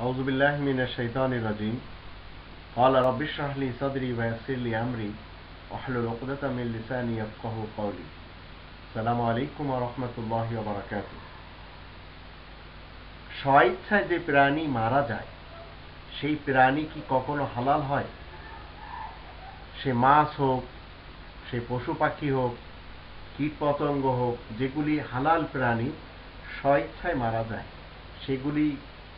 أعوذ بالله من الشيطان الرجيم قال رب اشرح لي صدري ويسر لي أمري واحلل عقدة من لساني يفقه قولي السلام عليكم ورحمة الله وبركاته স্বইচ্ছায় যে প্রাণী মারা যায় সেই প্রাণী কি কখনো হালাল হয় সে মাছ হোক সে পশু পাখি হোক কীট পতঙ্গ হোক যেগুলি হালাল প্রাণী স্বইচ্ছায় মারা যায় সেগুলি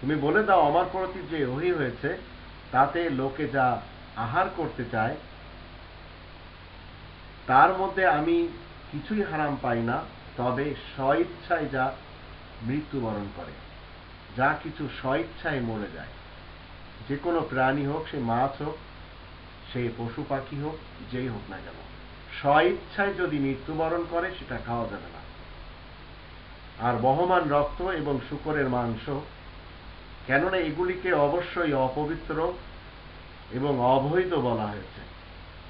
তুমি বলে দাও আমার প্রতি যে ওহি হয়েছে, তাতে লোকে যা আহার করতে চায়, তার মধ্যে আমি কিছুই হারাম পাই না, তবে স্বইচ্ছায় যা মৃত্যুবরণ করে, যা কিছু স্বইচ্ছায় মরে যায়। যে কোনো প্রাণী হোক, সে মাছ হোক, সে পশু পাখি হোক, যেই হোক না কেন। স্বইচ্ছায় যদি মৃত্যুবরণ করে, সেটা খাওয়া যাবে না। আর বহমান রক্ত এবং শুকরের মাংস কেননা এগুলিকে অবশ্যই অপবিত্র এবং অবৈধ বলা হয়েছে।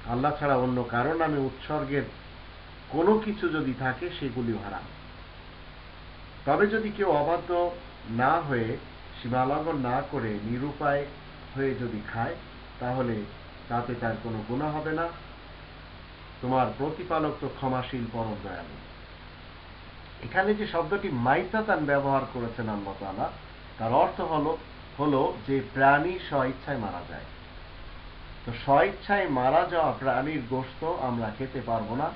আল্লাহ ছাড়া অন্য কারও নামে উৎসর্গের কোনো কিছু যদি থাকে সেগুলিও হারাম। তবে যদি কেউ অবাধ্য না হয়ে সীমালঙ্ঘন না করে নিরুপায় হয়ে যদি খায়, তাহলে তাতে তার কোনো গুণা হবে না। তোমার প্রতিপালক তো ক্ষমাশীল, পরম দয়ালু। এখানে যে শব্দটি মাইতাতান ব্যবহার করেছেন আল্লাহ তাআলা তার অর্থ হলো হলো যে প্রাণী স্বইচ্ছায় মারা যায়। তো স্বইচ্ছায় মারা যাওয়া প্রাণীর গোস্ত আমরা খেতে পারব না।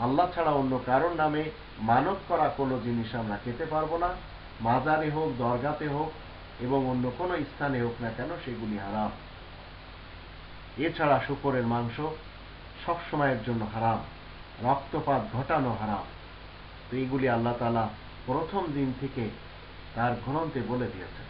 আল্লাহ ছাড়া অন্য কারোর নামে মানত করা কোনো জিনিস আমরা খেতে পারব না। মাজারে হোক, দরগাতে হোক এবং অন্য কোনো স্থানে হোক না কেন সেগুলি হারাম। এছাড়া শুকরের মাংস সব সময়ের জন্য হারাম। রক্তপাত ঘটানো হারাম। তো এইগুলি আল্লাহ তালা প্রথম দিন থেকে তার ঘনন্তে বলে দিয়েছেন।